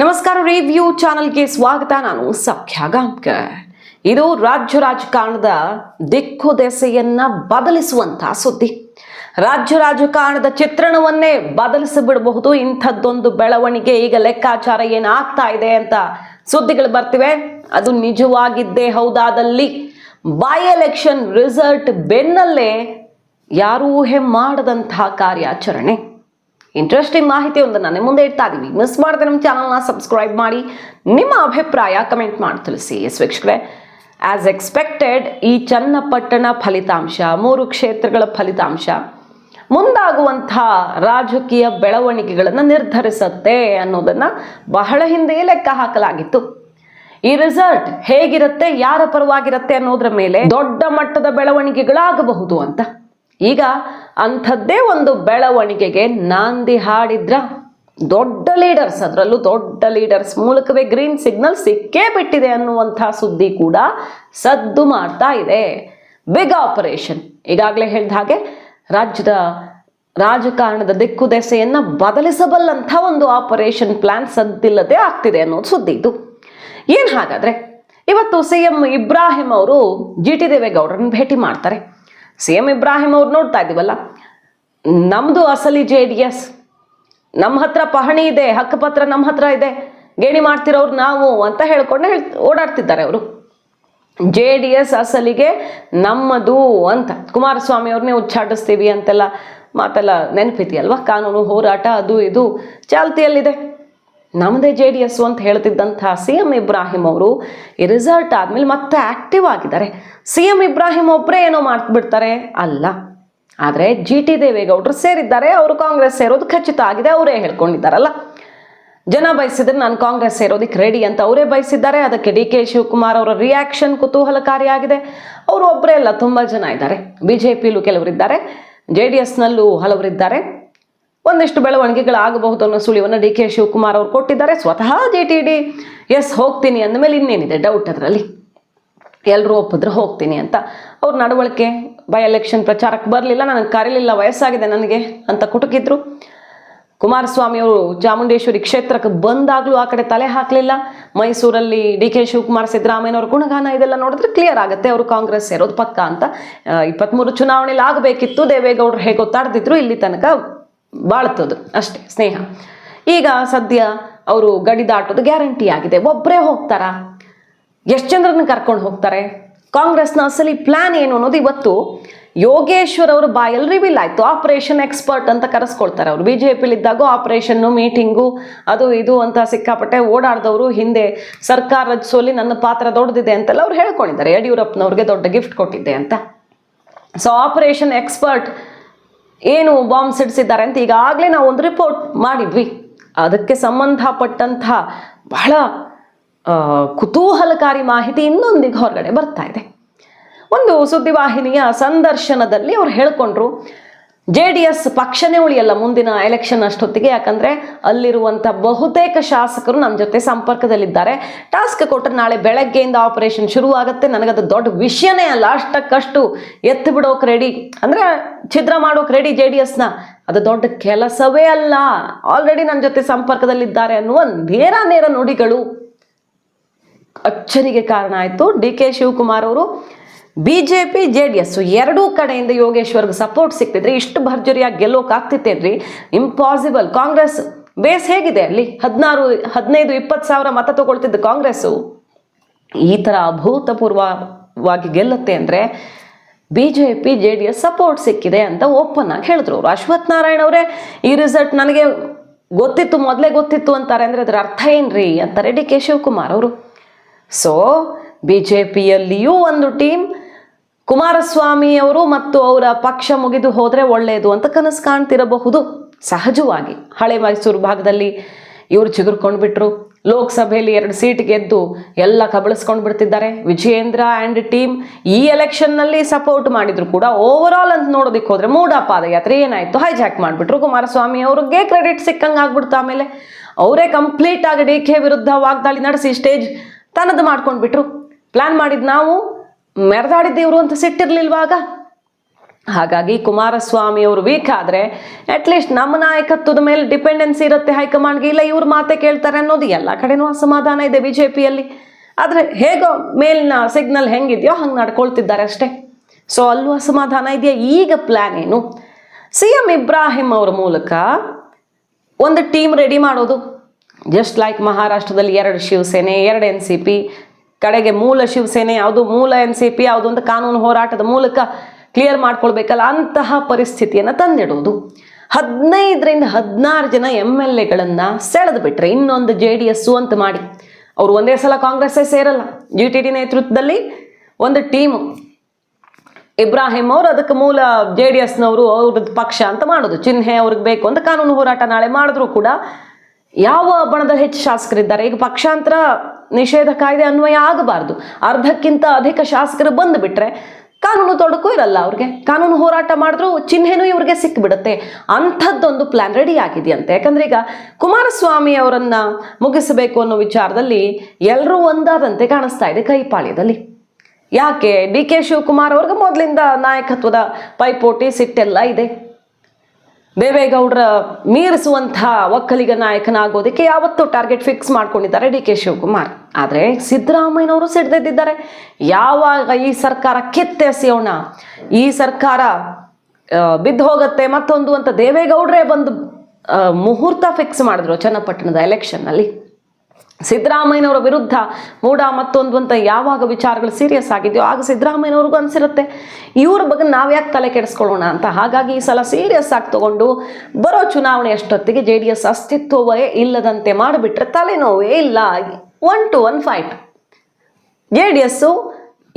ನಮಸ್ಕಾರ ರಿವ್ಯೂ ಚಾನಲ್ಗೆ ಸ್ವಾಗತ, ನಾನು ಸಖ್ಯ ಗಾಂಕರ್ ಇದು ರಾಜ್ಯ ರಾಜಕಾರಣದ ದಿಕ್ಕು ದೆಸೆಯನ್ನ ಬದಲಿಸುವಂತಹ ಸುದ್ದಿ. ರಾಜ್ಯ ರಾಜಕಾರಣದ ಚಿತ್ರಣವನ್ನೇ ಬದಲಿಸಿಬಿಡಬಹುದು, ಇಂಥದ್ದೊಂದು ಬೆಳವಣಿಗೆ ಈಗ ಲೆಕ್ಕಾಚಾರ ಏನಾಗ್ತಾ ಇದೆ ಅಂತ ಸುದ್ದಿಗಳು ಬರ್ತಿವೆ. ಅದು ನಿಜವಾಗಿದ್ದೇ ಹೌದಾದಲ್ಲಿ ಬೈ ಎಲೆಕ್ಷನ್ ರಿಸಲ್ಟ್ ಬೆನ್ನಲ್ಲೇ ಯಾರೂ ಊಹೆ ಮಾಡದಂತಹ ಕಾರ್ಯಾಚರಣೆ. ಇಂಟ್ರೆಸ್ಟಿಂಗ್ ಮಾಹಿತಿಯೊಂದನ್ನು ನಿಮ್ಮ ಮುಂದೆ ಇಡ್ತಾ ಇದೀವಿ. ಮಿಸ್ ಮಾಡದೆ ನಮ್ಮ ಚಾನಲ್ನ ಸಬ್ಸ್ಕ್ರೈಬ್ ಮಾಡಿ. ನಿಮ್ಮ ಅಭಿಪ್ರಾಯ ಕಮೆಂಟ್ ಮಾಡಿ ತಿಳಿಸಿ. ಎಸ್ ವೀಕ್ಷಕರೇ ಆಸ್ ಎಕ್ಸ್ಪೆಕ್ಟೆಡ್ ಈ ಚನ್ನಪಟ್ಟಣ ಫಲಿತಾಂಶ, ಮೂರು ಕ್ಷೇತ್ರಗಳ ಫಲಿತಾಂಶ ಮುಂದಾಗುವಂತಹ ರಾಜಕೀಯ ಬೆಳವಣಿಗೆಗಳನ್ನು ನಿರ್ಧರಿಸುತ್ತೆ ಅನ್ನೋದನ್ನ ಬಹಳ ಹಿಂದೆಯೇ ಲೆಕ್ಕ ಹಾಕಲಾಗಿತ್ತು. ಈ ರಿಸಲ್ಟ್ ಹೇಗಿರುತ್ತೆ, ಯಾರ ಪರವಾಗಿರುತ್ತೆ ಅನ್ನೋದ್ರ ಮೇಲೆ ದೊಡ್ಡ ಮಟ್ಟದ ಬೆಳವಣಿಗೆಗಳಾಗಬಹುದು ಅಂತ. ಈಗ ಅಂಥದ್ದೇ ಒಂದು ಬೆಳವಣಿಗೆಗೆ ನಾಂದಿ ಹಾಡಿದ್ರ ದೊಡ್ಡ ಲೀಡರ್ಸ್, ಅದರಲ್ಲೂ ದೊಡ್ಡ ಲೀಡರ್ಸ್ ಮೂಲಕವೇ ಗ್ರೀನ್ ಸಿಗ್ನಲ್ ಸಿಕ್ಕೇ ಬಿಟ್ಟಿದೆ ಅನ್ನುವಂಥ ಸುದ್ದಿ ಕೂಡ ಸದ್ದು ಮಾಡ್ತಾ ಇದೆ. Big operation. ಈಗಾಗಲೇ ಹೇಳಿದ ಹಾಗೆ ರಾಜ್ಯದ ರಾಜಕಾರಣದ ದಿಕ್ಕು ದೆಸೆಯನ್ನ ಬದಲಿಸಬಲ್ಲಂಥ ಒಂದು ಆಪರೇಷನ್ ಪ್ಲಾನ್ ಸದ್ದಿಲ್ಲದೆ ಆಗ್ತಿದೆ ಅನ್ನೋದು ಸುದ್ದಿ ಇದು. ಏನು ಹಾಗಾದ್ರೆ? ಇವತ್ತು ಸಿ ಎಂ ಇಬ್ರಾಹಿಂ ಅವರು ಜಿ ಟಿ ದೇವೇಗೌಡರನ್ನ ಭೇಟಿ ಮಾಡ್ತಾರೆ. ಸಿ ಎಂ ಇಬ್ರಾಹಿಂ ಅವ್ರು ನೋಡ್ತಾ ಇದೀವಲ್ಲ? ನಮ್ದು ಅಸಲಿ ಜೆ ಡಿ ಎಸ್. ನಮ್ಮ ಹತ್ರ ಪಹಣಿ ಇದೆ ಹಕ್ಕುಪತ್ರ ನಮ್ಮ ಹತ್ರ ಇದೆ, ಗೇಣಿ ಮಾಡ್ತಿರೋರು ನಾವು ಅಂತ ಹೇಳ್ಕೊಂಡು ಹೇಳ್, ಓಡಾಡ್ತಿದ್ದಾರೆ ಅವರು. ಜೆ ಡಿ ಎಸ್ ಅಸಲಿಗೆ ನಮ್ಮದು ಅಂತ. ಕುಮಾರಸ್ವಾಮಿ ಅವ್ರನ್ನೇ ಉಚ್ಚಾಟಿಸ್ತೀವಿ ಅಂತೆಲ್ಲ ಮಾತೆಲ್ಲ ನೆನಪಿದೆಯಲ್ವಾ? ಕಾನೂನು ಹೋರಾಟ ಅದು ಇದು ಚಾಲ್ತಿಯಲ್ಲಿದೆ. ನಮ್ಮದೇ ಜೆ ಡಿ ಎಸ್ ಅಂತ ಹೇಳ್ತಿದ್ದಂಥ ಸಿ ಎಂ ಇಬ್ರಾಹಿಂ ಅವರು ರಿಸಲ್ಟ್ ಆದಮೇಲೆ ಮತ್ತೆ ಆಕ್ಟಿವ್ ಆಗಿದ್ದಾರೆ. ಸಿ ಎಂ ಇಬ್ರಾಹಿಂ ಒಬ್ಬರೇ ಏನೋ ಮಾಡ್ಬಿಡ್ತಾರೆ. ಅಲ್ಲ. ಆದರೆ ಜಿ ಟಿ ದೇವೇಗೌಡರು ಸೇರಿದ್ದಾರೆ. ಅವರು ಕಾಂಗ್ರೆಸ್ ಸೇರೋದು ಖಚಿತ ಆಗಿದೆ. ಅವರೇ ಹೇಳ್ಕೊಂಡಿದ್ದಾರಲ್ಲ. ಜನ ಬಯಸಿದ್ರೆ ನಾನು ಕಾಂಗ್ರೆಸ್ ಸೇರೋದಕ್ಕೆ ರೆಡಿ ಅಂತ ಅವರೇ ಬಯಸಿದ್ದಾರೆ. ಅದಕ್ಕೆ ಡಿ ಕೆ ಶಿವಕುಮಾರ್ ಅವರ ರಿಯಾಕ್ಷನ್ ಕುತೂಹಲಕಾರಿಯಾಗಿದೆ. ಅವರು ಒಬ್ಬರೇ ಅಲ್ಲ, ತುಂಬ ಜನ ಇದ್ದಾರೆ. ಬಿ ಜೆ ಪಿಲೂ ಕೆಲವರಿದ್ದಾರೆ. ಜೆ ಡಿ ಎಸ್ನಲ್ಲೂ ಹಲವರಿದ್ದಾರೆ. ಒಂದಿಷ್ಟು ಬೆಳವಣಿಗೆಗಳಾಗಬಹುದು ಅನ್ನೋ ಸುಳಿವನ್ನು ಡಿ ಕೆ ಶಿವಕುಮಾರ್ ಅವರು ಕೊಟ್ಟಿದ್ದಾರೆ. ಸ್ವತಃ ಜೆ ಟಿ ಡಿ ಎಸ್ ಹೋಗ್ತೀನಿ ಅಂದಮೇಲೆ ಇನ್ನೇನಿದೆ? ಡೌಟ್ ಅದರಲ್ಲಿ. ಎಲ್ಲರೂ ಒಪ್ಪಿದ್ರೆ ಹೋಗ್ತೀನಿ ಅಂತ. ಅವ್ರ ನಡವಳಿಕೆ ಬೈ ಎಲೆಕ್ಷನ್ ಪ್ರಚಾರಕ್ಕೆ ಬರಲಿಲ್ಲ. ನನಗೆ ಕರೀಲಿಲ್ಲ, ವಯಸ್ಸಾಗಿದೆ ನನಗೆ ಅಂತ ಕುಟುಕಿದ್ರು. ಕುಮಾರಸ್ವಾಮಿ ಅವರು ಚಾಮುಂಡೇಶ್ವರಿ ಕ್ಷೇತ್ರಕ್ಕೆ ಬಂದಾಗಲೂ ಆ ಕಡೆ ತಲೆ ಹಾಕಲಿಲ್ಲ. ಮೈಸೂರಲ್ಲಿ ಡಿ ಕೆ ಶಿವಕುಮಾರ್, ಸಿದ್ದರಾಮಯ್ಯನವ್ರ ಗುಣಗಾನ ಇದೆಲ್ಲ ನೋಡಿದ್ರೆ ಕ್ಲಿಯರ್ ಆಗುತ್ತೆ. ಅವರು ಕಾಂಗ್ರೆಸ್ ಸೇರೋದು ಪಕ್ಕ ಅಂತ. ಇಪ್ಪತ್ತ್ಮೂರು ಚುನಾವಣೆಯಲ್ಲಿ ಆಗಬೇಕಿತ್ತು. ದೇವೇಗೌಡರು ಹೇಗೆ ತಡೆದಿದ್ರು ಇಲ್ಲಿ ತನಕ ಬಾಳ್ತದು ಅಷ್ಟೇ ಸ್ನೇಹ. ಈಗ ಸದ್ಯ ಅವರು ಗಡಿ ದಾಟೋದು ಗ್ಯಾರಂಟಿ ಆಗಿದೆ. ಒಬ್ಬರೇ ಹೋಗ್ತಾರಾ? ಎಷ್ಟು ಜನರನ್ನ ಕರ್ಕೊಂಡು ಹೋಗ್ತಾರೆ? ಕಾಂಗ್ರೆಸ್ನ ಅಸಲಿ ಪ್ಲಾನ್ ಏನು ಅನ್ನೋದು ಇವತ್ತು ಯೋಗೇಶ್ವರ್ ಅವರು ಬಾಯಲ್ಲಿ ರಿವೀಲ್ ಆಯಿತು. ಆಪರೇಷನ್ ಎಕ್ಸ್ಪರ್ಟ್ ಅಂತ ಕರೆಸ್ಕೊಳ್ತಾರೆ ಅವರು. ಬಿ ಜೆ ಪಿಲಿದ್ದಾಗ ಆಪರೇಷನ್ನು ಮೀಟಿಂಗು ಅದು ಇದು ಅಂತ ಸಿಕ್ಕಾಪಟ್ಟೆ ಓಡಾಡ್ದವರು. ಹಿಂದೆ ಸರ್ಕಾರ ರಚಿಸೋಲಿ ನನ್ನ ಪಾತ್ರ ದೊಡ್ಡದಿದೆ ಅಂತೆಲ್ಲ ಅವ್ರು ಹೇಳ್ಕೊಂಡಿದ್ದಾರೆ. ಯಡಿಯೂರಪ್ಪನವ್ರಿಗೆ ದೊಡ್ಡ ಗಿಫ್ಟ್ ಕೊಟ್ಟಿದ್ದೆ ಅಂತ. ಸೊ ಆಪರೇಷನ್ ಎಕ್ಸ್ಪರ್ಟ್ ಏನು ಬಾಂಬ್ ಸಿಡಿಸಿದ್ದಾರೆ ಅಂತ ಈಗಾಗಲೇ ನಾವು ಒಂದು ರಿಪೋರ್ಟ್ ಮಾಡಿದ್ವಿ. ಅದಕ್ಕೆ ಸಂಬಂಧಪಟ್ಟಂತಹ ಬಹಳ ಕುತೂಹಲಕಾರಿ ಮಾಹಿತಿ ಇನ್ನೊಂದಿಗೆ ಹೊರಗಡೆ ಬರ್ತಾ ಇದೆ. ಒಂದು ಸುದ್ದಿವಾಹಿನಿಯ ಸಂದರ್ಶನದಲ್ಲಿ ಅವ್ರು ಹೇಳ್ಕೊಂಡ್ರು ಜೆ ಡಿ ಎಸ್ ಪಕ್ಷನೇ ಉಳಿಯಲ್ಲ ಮುಂದಿನ ಎಲೆಕ್ಷನ್ ಅಷ್ಟೊತ್ತಿಗೆ. ಯಾಕಂದ್ರೆ ಅಲ್ಲಿರುವಂಥ ಬಹುತೇಕ ಶಾಸಕರು ನಮ್ಮ ಜೊತೆ ಸಂಪರ್ಕದಲ್ಲಿದ್ದಾರೆ. ಟಾಸ್ಕ್ ಕೊಟ್ಟರೆ ನಾಳೆ ಬೆಳಗ್ಗೆಯಿಂದ ಆಪರೇಷನ್ ಶುರು ಆಗುತ್ತೆ ನನಗದು ದೊಡ್ಡ ವಿಷಯನೇ ಅಲ್ಲ. ಅಷ್ಟಕ್ಕಷ್ಟು ಎತ್ತು ಬಿಡೋಕೆ ರೆಡಿ ಅಂದ್ರೆ ಛಿದ್ರ ಮಾಡೋಕೆ ರೆಡಿ ಜೆ ಡಿ ಎಸ್ನ ಅದು ದೊಡ್ಡ ಕೆಲಸವೇ ಅಲ್ಲ. ಆಲ್ರೆಡಿ ನನ್ನ ಜೊತೆ ಸಂಪರ್ಕದಲ್ಲಿದ್ದಾರೆ ಅನ್ನುವ ನೇರ ನೇರ ನುಡಿಗಳು ಅಚ್ಚರಿಗೆ ಕಾರಣ ಆಯಿತು. ಡಿ ಕೆ ಶಿವಕುಮಾರ್ ಅವರು ಬಿ ಜೆ ಡಿ ಎಸ್ ಎರಡೂ ಕಡೆಯಿಂದ ಯೋಗೇಶ್ವರ್ಗೆ ಸಪೋರ್ಟ್ ಸಿಕ್ತಿದ್ರೆ ಇಷ್ಟು ಭರ್ಜರಿಯಾಗಿ ಗೆಲ್ಲೋಕೆ ಆಗ್ತಿತ್ತೇನ್ರಿ ಇಂಪಾಸಿಬಲ್ ಕಾಂಗ್ರೆಸ್ ಬೇಸ್ ಹೇಗಿದೆ ಅಲ್ಲಿ? ಹದಿನಾರು, ಹದಿನೈದು, ಇಪ್ಪತ್ತು ಸಾವಿರ ಮತ ತಗೊಳ್ತಿದ್ದ ಕಾಂಗ್ರೆಸ್ಸು. ಈ ಥರ ಅಭೂತಪೂರ್ವವಾಗಿ ಗೆಲ್ಲುತ್ತೆ ಅಂದರೆ B J J D S support ಸಿಕ್ಕಿದೆ ಅಂತ ಓಪನ್ ಆಗಿ ಹೇಳಿದ್ರು ಅವರು. ಅಶ್ವಥ್ ನಾರಾಯಣ ಅವರೇ ಈ ರಿಸಲ್ಟ್ ನನಗೆ ಗೊತ್ತಿತ್ತು, ಮೊದಲೇ ಗೊತ್ತಿತ್ತು ಅಂತಾರೆ ಅಂದರೆ ಅದರ ಅರ್ಥ ಏನ್ರಿ ಅಂತಾರೆ ಡಿ ಕೆ ಶಿವಕುಮಾರ್ ಅವರು. ಸೊ ಬಿ ಜೆ ಪಿಯಲ್ಲಿಯೂ ಒಂದು ಟೀಮ್ ಕುಮಾರಸ್ವಾಮಿ ಅವರು ಮತ್ತು ಅವರ ಪಕ್ಷ ಮುಗಿದು ಹೋದರೆ ಒಳ್ಳೆಯದು ಅಂತ ಕನಸು ಕಾಣ್ತಿರಬಹುದು. ಸಹಜವಾಗಿ ಹಳೆ ಮೈಸೂರು ಭಾಗದಲ್ಲಿ ಇವರು ಚಿಗುರ್ಕೊಂಡು ಬಿಟ್ರು. ಲೋಕಸಭೆಯಲ್ಲಿ ಎರಡು ಸೀಟ್ ಗೆದ್ದು ಎಲ್ಲ ಕಬಳಿಸ್ಕೊಂಡು ಬಿಡ್ತಿದ್ದಾರೆ. ವಿಜಯೇಂದ್ರ ಆ್ಯಂಡ್ ಟೀಮ್ ಈ ಎಲೆಕ್ಷನ್ನಲ್ಲಿ ಸಪೋರ್ಟ್ ಮಾಡಿದ್ರು ಕೂಡ ಓವರ್ ಆಲ್ ಅಂತ ನೋಡೋದಕ್ಕೆ ಹೋದರೆ ಮೂಡ ಪಾದಯಾತ್ರೆ ಏನಾಯ್ತು? ಹೈಜಾಕ್ ಮಾಡಿಬಿಟ್ರು. ಕುಮಾರಸ್ವಾಮಿ ಅವ್ರಿಗೆ ಕ್ರೆಡಿಟ್ ಸಿಕ್ಕಂಗೆ ಆಗ್ಬಿಡ್ತು ಆಮೇಲೆ. ಅವರೇ ಕಂಪ್ಲೀಟ್ ಆಗಿ ಡಿ ಕೆ ವಿರುದ್ಧ ವಾಗ್ದಾಳಿ ನಡೆಸಿ ಸ್ಟೇಜ್ ತನ್ನದು ಮಾಡ್ಕೊಂಡು ಬಿಟ್ರು ಪ್ಲ್ಯಾನ್ ಮಾಡಿದ್ ನಾವು ಮೆರೆದಾಡಿದ್ದೇವ್ರು ಅಂತ ಸಿಟ್ಟಿರ್ಲಿಲ್ವಾಗ? ಹಾಗಾಗಿ ಕುಮಾರಸ್ವಾಮಿ ಅವರು ವೀಕ್ ಆದ್ರೆ ಅಟ್ಲೀಸ್ಟ್ ನಮ್ಮ ನಾಯಕತ್ವದ ಮೇಲೆ ಡಿಪೆಂಡೆನ್ಸಿ ಇರುತ್ತೆ ಹೈಕಮಾಂಡ್ಗೆ. ಇಲ್ಲ, ಇವ್ರ ಮಾತೆ ಕೇಳ್ತಾರೆ ಅನ್ನೋದು ಎಲ್ಲ ಕಡೆನೂ ಅಸಮಾಧಾನ ಇದೆ ಬಿಜೆಪಿಯಲ್ಲಿ. ಆದ್ರೆ ಹೇಗೋ ಮೇಲಿನ ಸಿಗ್ನಲ್ ಹೆಂಗಿದೆಯೋ ಹಂಗೆ ನಡ್ಕೊಳ್ತಿದ್ದಾರೆ ಅಷ್ಟೇ. ಸೊ ಅಲ್ಲೂ ಅಸಮಾಧಾನ ಇದೆಯಾ? ಈಗ ಪ್ಲಾನ್ ಏನು? ಸಿ ಎಂ ಇಬ್ರಾಹಿಂ ಅವರ ಮೂಲಕ ಒಂದು ಟೀಮ್ ರೆಡಿ ಮಾಡೋದು. ಜಸ್ಟ್ ಲೈಕ್ ಮಹಾರಾಷ್ಟ್ರದಲ್ಲಿ ಎರಡು ಶಿವಸೇನೆ, ಎರಡು ಎನ್ ಸಿ ಪಿ ಕಡೆಗೆ ಮೂಲ ಶಿವಸೇನೆ, ಯಾವುದು ಮೂಲ ಎನ್ ಸಿ ಪಿ ಯಾವುದು ಅಂತ ಕಾನೂನು ಹೋರಾಟದ ಮೂಲಕ ಕ್ಲಿಯರ್ ಮಾಡ್ಕೊಳ್ಬೇಕಲ್ಲ ಅಂತಹ ಪರಿಸ್ಥಿತಿಯನ್ನು ತಂದಿಡೋದು. ಹದಿನೈದರಿಂದ ಹದಿನಾರು ಜನ ಎಂ ಎಲ್ ಎಗಳನ್ನು ಸೆಳೆದು ಬಿಟ್ರೆ ಇನ್ನೊಂದು ಜೆ ಡಿ ಎಸ್ಸು ಅಂತ ಮಾಡಿ. ಅವರು ಒಂದೇ ಸಲ ಕಾಂಗ್ರೆಸ್ಸೇ ಸೇರಲ್ಲ. ಜಿ ಟಿ ಡಿ ನೇತೃತ್ವದಲ್ಲಿ ಒಂದು ಟೀಮು ಇಬ್ರಾಹಿಂ ಅವರು ಅದಕ್ಕೆ ಮೂಲ ಜೆ ಡಿ ಎಸ್ನವರು ಅವ್ರದ್ದು ಪಕ್ಷ ಅಂತ ಮಾಡೋದು. ಚಿಹ್ನೆ ಅವ್ರಿಗೆ ಬೇಕು ಅಂತ ಕಾನೂನು ಹೋರಾಟ ನಾಳೆ ಮಾಡಿದ್ರು ಕೂಡ. ಯಾವ ಬಣದ ಹೆಚ್ಚು ಶಾಸಕರಿದ್ದಾರೆ? ಈಗ ಪಕ್ಷಾಂತರ ನಿಷೇಧ ಕಾಯ್ದೆ ಅನ್ವಯ ಆಗಬಾರ್ದು. ಅರ್ಧಕ್ಕಿಂತ ಅಧಿಕ ಶಾಸಕರು ಬಂದು ಬಿಟ್ರೆ ಕಾನೂನು ತೊಡಕು ಇರಲ್ಲ ಅವ್ರಿಗೆ. ಕಾನೂನು ಹೋರಾಟ ಮಾಡಿದ್ರು ಚಿಹ್ನೆನೂ ಇವ್ರಿಗೆ ಸಿಕ್ಬಿಡುತ್ತೆ. ಅಂಥದ್ದೊಂದು ಪ್ಲಾನ್ ರೆಡಿ ಆಗಿದೆಯಂತೆ. ಯಾಕಂದ್ರೆ ಈಗ ಕುಮಾರಸ್ವಾಮಿ ಅವರನ್ನ ಮುಗಿಸಬೇಕು ಅನ್ನೋ ವಿಚಾರದಲ್ಲಿ ಎಲ್ಲರೂ ಒಂದಾದಂತೆ ಕಾಣಿಸ್ತಾ ಇದೆ ಕೈಪಾಳ್ಯದಲ್ಲಿ. ಯಾಕೆ ಡಿ ಕೆ ಶಿವಕುಮಾರ್ ಅವ್ರಿಗೆ ಮೊದಲಿಂದ ನಾಯಕತ್ವದ ಪೈಪೋಟಿ ಸಿಟ್ಟೆಲ್ಲ ಇದೆ. ದೇವೇಗೌಡರ ಮೀರಿಸುವಂತಹ ಒಕ್ಕಲಿಗ ನಾಯಕನಾಗೋದಕ್ಕೆ ಯಾವತ್ತೂ ಟಾರ್ಗೆಟ್ ಫಿಕ್ಸ್ ಮಾಡ್ಕೊಂಡಿದ್ದಾರೆ ಡಿ ಕೆ ಶಿವಕುಮಾರ್. ಆದರೆ ಸಿದ್ದರಾಮಯ್ಯನವರು ಸಿಡ್ದೆದ್ದಿದ್ದಾರೆ. ಯಾವಾಗ ಈ ಸರ್ಕಾರ ಕಿತ್ತೆಸೆಯೋಣ ಈ ಸರ್ಕಾರ ಬಿದ್ದು ಹೋಗುತ್ತೆ ಮತ್ತೊಂದು ಅಂತ ದೇವೇಗೌಡರೇ ಬಂದು ಮುಹೂರ್ತ ಫಿಕ್ಸ್ ಮಾಡಿದ್ರು ಚನ್ನಪಟ್ಟಣದ ಎಲೆಕ್ಷನ್ನಲ್ಲಿ ಸಿದ್ದರಾಮಯ್ಯನವರ ವಿರುದ್ಧ ಮೂಢ ಮತ್ತೊಂದು ಅಂತ ಯಾವಾಗ ವಿಚಾರಗಳು ಸೀರಿಯಸ್ ಆಗಿದೆಯೋ ಆಗ ಸಿದ್ದರಾಮಯ್ಯನವ್ರಿಗೂ ಅನಿಸಿರುತ್ತೆ. ಇವ್ರ ಬಗ್ಗೆ ನಾವು ಯಾಕೆ ತಲೆ ಕೆಡಿಸ್ಕೊಳ್ಳೋಣ ಅಂತ? ಹಾಗಾಗಿ ಈ ಸಲ ಸೀರಿಯಸ್ ಆಗಿ ತಗೊಂಡು ಬರೋ ಚುನಾವಣೆ ಅಷ್ಟೊತ್ತಿಗೆ ಜೆ ಡಿ ಎಸ್ ಅಸ್ತಿತ್ವವೇ ಇಲ್ಲದಂತೆ ಮಾಡಿಬಿಟ್ರೆ ತಲೆನೋವೇ ಇಲ್ಲ. One to one fight J D S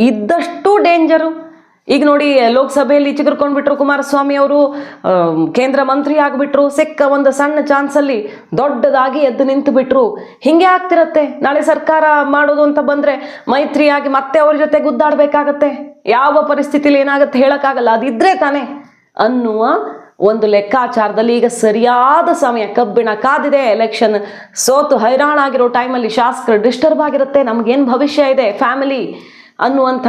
ಇದ್ದಷ್ಟು ಡೇಂಜರು ಈಗ ನೋಡಿ, ಲೋಕಸಭೆಯಲ್ಲಿ ಚಿಗುರ್ಕೊಂಡ್ಬಿಟ್ರು ಕುಮಾರಸ್ವಾಮಿ ಅವರು ಕೇಂದ್ರ ಮಂತ್ರಿ ಆಗಿಬಿಟ್ರು, ಸಿಕ್ಕ ಒಂದು ಸಣ್ಣ ಚಾನ್ಸಲ್ಲಿ ದೊಡ್ಡದಾಗಿ ಎದ್ದು ನಿಂತು ಬಿಟ್ರು ಹಿಂಗೆ ಆಗ್ತಿರತ್ತೆ. ನಾಳೆ ಸರ್ಕಾರ ಮಾಡೋದು ಅಂತ ಬಂದ್ರೆ ಮೈತ್ರಿಯಾಗಿ ಮತ್ತೆ ಅವ್ರ ಜೊತೆ ಗುದ್ದಾಡ್ಬೇಕಾಗತ್ತೆ. ಯಾವ ಪರಿಸ್ಥಿತಿಲಿ ಏನಾಗುತ್ತೆ ಹೇಳಕ್ಕಾಗಲ್ಲ. ಅದಿದ್ರೆ ತಾನೇ ಅನ್ನುವ ಒಂದು ಲೆಕ್ಕಾಚಾರದಲ್ಲಿ ಈಗ ಸರಿಯಾದ ಸಮಯ, ಕಬ್ಬಿಣ ಕಾದಿದೆ ಎಲೆಕ್ಷನ್ ಸೋತು ಹೈರಾಣಾಗಿರೋ ಟೈಮಲ್ಲಿ ಶಾಸಕರು ಡಿಸ್ಟರ್ಬ್ ಆಗಿರುತ್ತೆ. ನಮಗೇನು ಭವಿಷ್ಯ ಇದೆ? ಫ್ಯಾಮಿಲಿ ಅನ್ನುವಂಥ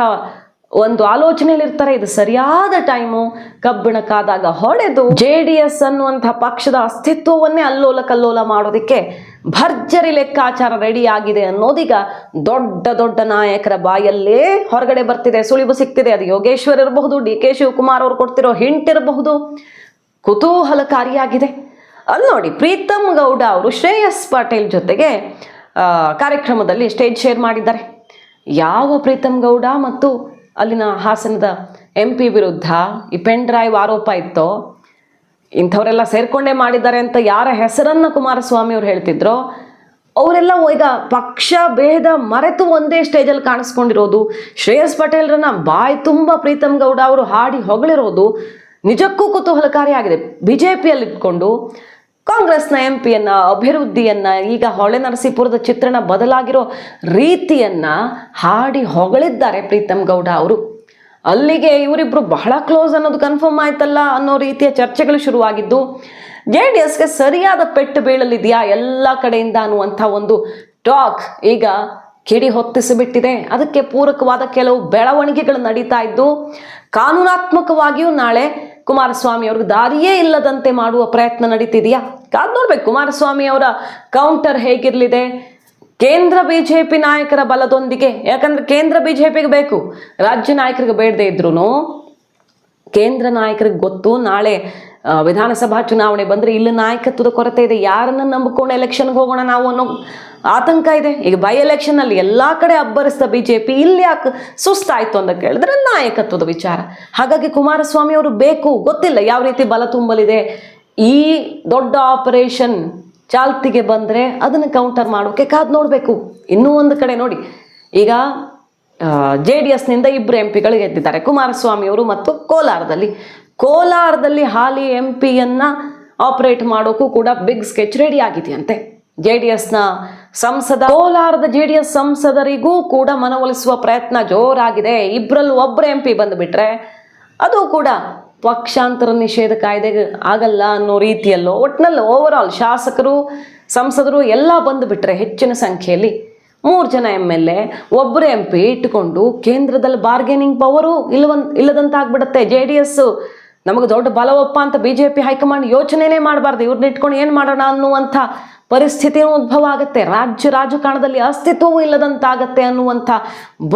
ಒಂದು ಆಲೋಚನೆಯಲ್ಲಿ ಇರ್ತಾರೆ ಇದು ಸರಿಯಾದ ಟೈಮು. ಕಬ್ಬಿಣ ಕಾದಾಗ ಹೊಡೆದು ಜೆ ಡಿ ಎಸ್ ಅನ್ನುವಂಥ ಪಕ್ಷದ ಅಸ್ತಿತ್ವವನ್ನೇ ಅಲ್ಲೋಲ ಕಲ್ಲೋಲ ಮಾಡೋದಕ್ಕೆ ಭರ್ಜರಿ ಲೆಕ್ಕಾಚಾರ ರೆಡಿ ಆಗಿದೆ ಅನ್ನೋದೀಗ ದೊಡ್ಡ ದೊಡ್ಡ ನಾಯಕರ ಬಾಯಲ್ಲೇ ಹೊರಗಡೆ ಬರ್ತಿದೆ, ಸುಳಿವು ಸಿಗ್ತಿದೆ. ಅದು ಯೋಗೇಶ್ವರ್ ಇರಬಹುದು, ಡಿ ಕೆ ಶಿವಕುಮಾರ್ ಅವರು ಕೊಡ್ತಿರೋ ಹಿಂಟ್ ಇರಬಹುದು. ಕುತೂಹಲಕಾರಿಯಾಗಿದೆ. ಅಲ್ಲಿ ನೋಡಿ, ಪ್ರೀತಮ್ ಗೌಡ ಅವರು ಶ್ರೇಯಸ್ ಪಾಟೀಲ್ ಜೊತೆಗೆ ಕಾರ್ಯಕ್ರಮದಲ್ಲಿ ಸ್ಟೇಜ್ ಶೇರ್ ಮಾಡಿದ್ದಾರೆ. ಯಾವ ಪ್ರೀತಮ್ ಗೌಡ ಮತ್ತು ಅಲ್ಲಿನ ಹಾಸನದ ಎಂ ಪಿ ವಿರುದ್ಧ ಈ ಪೆನ್ ಡ್ರೈವ್ ಆರೋಪ ಇತ್ತು. ಇಂಥವರೆಲ್ಲ ಸೇರ್ಕೊಂಡೇ ಮಾಡಿದ್ದಾರೆ ಅಂತ ಯಾರ ಹೆಸರನ್ನ ಕುಮಾರಸ್ವಾಮಿ ಅವ್ರು ಹೇಳ್ತಿದ್ರೋ. ಅವರೆಲ್ಲ ಈಗ ಪಕ್ಷ ಭೇದ ಮರೆತು ಒಂದೇ ಸ್ಟೇಜಲ್ಲಿ ಕಾಣಿಸ್ಕೊಂಡಿರೋದು. ಶ್ರೇಯಸ್ ಪಟೇಲ್ರನ್ನ ಬಾಯಿ ತುಂಬ ಪ್ರೀತಮ್ ಗೌಡ ಅವರು ಹಾಡಿ ಹೊಗಳಿರೋದು ನಿಜಕ್ಕೂ ಕುತೂಹಲಕಾರಿಯಾಗಿದೆ. ಬಿ ಜೆ ಪಿಯಲ್ಲಿ ಇಟ್ಕೊಂಡು ಕಾಂಗ್ರೆಸ್ನ ಎಂ ಅಭಿವೃದ್ಧಿಯನ್ನ, ಈಗ ಹೊಳೆ ನರಸೀಪುರದ ಚಿತ್ರಣ ಬದಲಾಗಿರೋ ರೀತಿಯನ್ನ ಹಾಡಿ ಹೊಗಳಿದ್ದಾರೆ ಪ್ರೀತಮ್ ಗೌಡ ಅವರು. ಅಲ್ಲಿಗೆ ಇವರಿಬ್ರು ಬಹಳ ಕ್ಲೋಸ್ ಅನ್ನೋದು ಕನ್ಫರ್ಮ್ ಆಯ್ತಲ್ಲ ಅನ್ನೋ ರೀತಿಯ ಚರ್ಚೆಗಳು ಶುರುವಾಗಿದ್ದು, ಜೆ ಡಿ ಎಸ್ಗೆ ಸರಿಯಾದ ಪೆಟ್ಟು ಬೀಳಲಿದೆಯಾ ಎಲ್ಲ ಕಡೆಯಿಂದ ಅನ್ನುವಂಥ ಒಂದು ಟಾಕ್ ಈಗ ಕಿಡಿ ಹೊತ್ತಿಸಿಬಿಟ್ಟಿದೆ. ಅದಕ್ಕೆ ಪೂರಕವಾದ ಕೆಲವು ಬೆಳವಣಿಗೆಗಳು ನಡೀತಾ ಇದ್ದು, ಕಾನೂನಾತ್ಮಕವಾಗಿಯೂ ನಾಳೆ ಕುಮಾರಸ್ವಾಮಿ ಅವ್ರಿಗೆ ದಾರಿಯೇ ಇಲ್ಲದಂತೆ ಮಾಡುವ ಪ್ರಯತ್ನ ನಡೀತಿದೆಯಾ? ಕಾದ್ ನೋಡ್ಬೇಕು, ಕುಮಾರಸ್ವಾಮಿ ಅವರ ಕೌಂಟರ್ ಹೇಗಿರಲಿದೆ? ಕೇಂದ್ರ ಬಿಜೆಪಿ ನಾಯಕರ ಬಲದೊಂದಿಗೆ, ಯಾಕಂದ್ರೆ ಕೇಂದ್ರ ಬಿಜೆಪಿಗೆ ಬೇಕು, ರಾಜ್ಯ ನಾಯಕರಿಗೆ ಬೇಡದೇ ಇದ್ರು ಕೇಂದ್ರ ನಾಯಕರಿಗೆ ಗೊತ್ತು, ನಾಳೆ ವಿಧಾನಸಭಾ ಚುನಾವಣೆ ಬಂದರೆ ಇಲ್ಲಿ ನಾಯಕತ್ವದ ಕೊರತೆ ಇದೆ. ಯಾರನ್ನು ನಂಬಿಕೊಂಡು ಎಲೆಕ್ಷನ್ಗೆ ಹೋಗೋಣ ನಾವು ಅನ್ನೋ ಆತಂಕ ಇದೆ. ಈಗ ಬೈ ಎಲೆಕ್ಷನ್ ಅಲ್ಲಿ ಎಲ್ಲಾ ಕಡೆ ಅಬ್ಬರಿಸಿದ ಬಿಜೆಪಿ ಇಲ್ಲಿ ಯಾಕೆ ಸುಸ್ತಾಯ್ತು ಅಂತ ಕೇಳಿದ್ರೆ ನಾಯಕತ್ವದ ವಿಚಾರ. ಹಾಗಾಗಿ ಕುಮಾರಸ್ವಾಮಿ ಅವರು ಬೇಕು, ಗೊತ್ತಿಲ್ಲ ಯಾವ ರೀತಿ ಬಲ ತುಂಬಲಿದೆ. ಈ ದೊಡ್ಡ ಆಪರೇಷನ್ ಚಾಲ್ತಿಗೆ ಬಂದ್ರೆ ಅದನ್ನು ಕೌಂಟರ್ ಮಾಡೋಕೆ ಕಾದು ನೋಡಬೇಕು. ಇನ್ನೂ ಒಂದು ಕಡೆ ನೋಡಿ. ಈಗ ಜೆ ಡಿ ಎಸ್ನಿಂದ ಇಬ್ಬರು ಎಂ ಪಿಗಳು ಗೆದ್ದಿದ್ದಾರೆ. ಕುಮಾರಸ್ವಾಮಿ ಅವರು ಮತ್ತು ಕೋಲಾರದಲ್ಲಿ. ಕೋಲಾರದಲ್ಲಿ ಹಾಲಿ ಎಂ ಪಿಯನ್ನ ಆಪರೇಟ್ ಮಾಡೋಕ್ಕೂ ಕೂಡ ಬಿಗ್ ಸ್ಕೆಚ್ ರೆಡಿ ಆಗಿದೆಯಂತೆ. ಜೆ ಡಿ ಎಸ್ನ ಸಂಸದ, ಕೋಲಾರದ ಜೆ ಡಿ ಎಸ್ ಸಂಸದರಿಗೂ ಕೂಡ ಮನವೊಲಿಸುವ ಪ್ರಯತ್ನ ಜೋರಾಗಿದೆ. ಇಬ್ಬರಲ್ಲಿ ಒಬ್ಬರು ಎಂ ಪಿ ಬಂದುಬಿಟ್ರೆ ಅದು ಕೂಡ ಪಕ್ಷಾಂತರ ನಿಷೇಧ ಕಾಯ್ದೆಗೆ ಆಗಲ್ಲ ಅನ್ನೋ ರೀತಿಯಲ್ಲೋ ಒಟ್ಟಿನಲ್ಲಿ ಓವರ್ ಆಲ್ ಶಾಸಕರು, ಸಂಸದರು ಎಲ್ಲ ಬಂದುಬಿಟ್ರೆ ಹೆಚ್ಚಿನ ಸಂಖ್ಯೆಯಲ್ಲಿ ಮೂರು ಜನ ಎಂ ಎಲ್ ಎ ಒಬ್ಬರು ಎಂ ಪಿ ಇಟ್ಟುಕೊಂಡು ಕೇಂದ್ರದಲ್ಲಿ ಬಾರ್ಗೇನಿಂಗ್ ಪವರು ಇಲ್ಲವನ್, ಇಲ್ಲದಂತಾಗ್ಬಿಡುತ್ತೆ. ಜೆ ಡಿ ಎಸ್ ನಮಗೆ ದೊಡ್ಡ ಬಲವಪ್ಪ ಅಂತ B J P high command ಯೋಚನೆನೇ ಮಾಡಬಾರ್ದು. ಇವ್ರನ್ನ ಇಟ್ಕೊಂಡು ಏನು ಮಾಡೋಣ ಅನ್ನುವಂಥ ಪರಿಸ್ಥಿತಿಯೂ ಉದ್ಭವ ಆಗುತ್ತೆ. ರಾಜ್ಯ ರಾಜಕಾರಣದಲ್ಲಿ ಅಸ್ತಿತ್ವವೂ ಇಲ್ಲದಂತಾಗತ್ತೆ ಅನ್ನುವಂಥ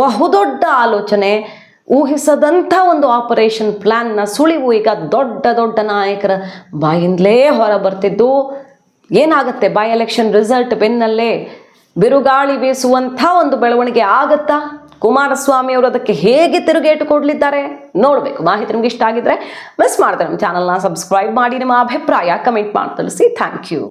ಬಹುದೊಡ್ಡ ಆಲೋಚನೆ, ಊಹಿಸದಂಥ ಒಂದು ಆಪರೇಷನ್ ಪ್ಲ್ಯಾನ್ನ ಸುಳಿವು ಈಗ ದೊಡ್ಡ ದೊಡ್ಡ ನಾಯಕರ ಬಾಯಿಂದಲೇ ಹೊರ ಬರ್ತಿದ್ದು ಏನಾಗುತ್ತೆ? ಬೈ ಎಲೆಕ್ಷನ್ ರಿಸಲ್ಟ್ ಬೆನ್ನಲ್ಲೇ ಬಿರುಗಾಳಿ ಬೀಸುವಂಥ ಒಂದು ಬೆಳವಣಿಗೆ ಆಗತ್ತಾ? ಕುಮಾರಸ್ವಾಮಿ ಅವರು ಅದಕ್ಕೆ ಹೇಗೆ ತಿರುಗೇಟು ಕೊಡಲಿದ್ದಾರೆ ನೋಡಬೇಕು. ಮಾಹಿತಿ ನಿಮ್ಗೆ ಇಷ್ಟ ಆಗಿದ್ರೆ ಮಿಸ್ ಮಾಡ್ತಾರೆ ನಮ್ಮ ಚಾನಲ್ನ ಸಬ್ಸ್ಕ್ರೈಬ್ ಮಾಡಿ, ನಿಮ್ಮ ಅಭಿಪ್ರಾಯ ಕಮೆಂಟ್ ಮಾಡಿ ತಿಳಿಸಿ. Thank you